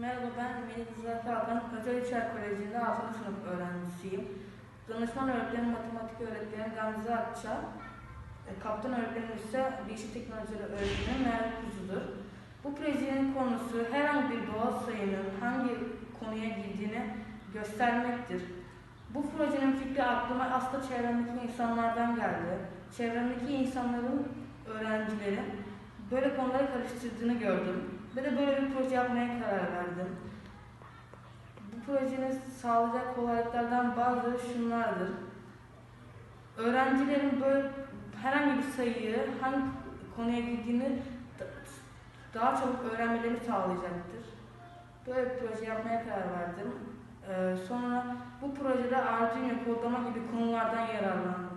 Merhaba ben Melih Rıza Kalkan, Özel Koleji'nde 6. sınıf öğrencisiyim. Danışman öğretmenim, matematik öğretmenim Gamze Akça, e, kaptan öğretmenim ise bilişim teknolojileri öğretmenim Meral Kuzu'dur. Bu projenin konusu herhangi bir doğal sayının hangi konuya girdiğini göstermektir. Bu projenin fikri aklıma aslında çevremdeki insanlardan geldi. Çevremdeki insanların, öğrencilerin böyle konuları karıştırdığını gördüm. Ve de böyle bir proje yapmaya karar verdim. Bu projenin sağlayacak kolaylıklardan bazıları şunlardır. Öğrencilerin böyle herhangi bir sayıyı hangi konuya girdiğini da- daha çabuk öğrenmelerini sağlayacaktır. Böyle bir proje yapmaya karar verdim. Ee, sonra bu projede Arduino kodlama gibi konulardan yararlandım.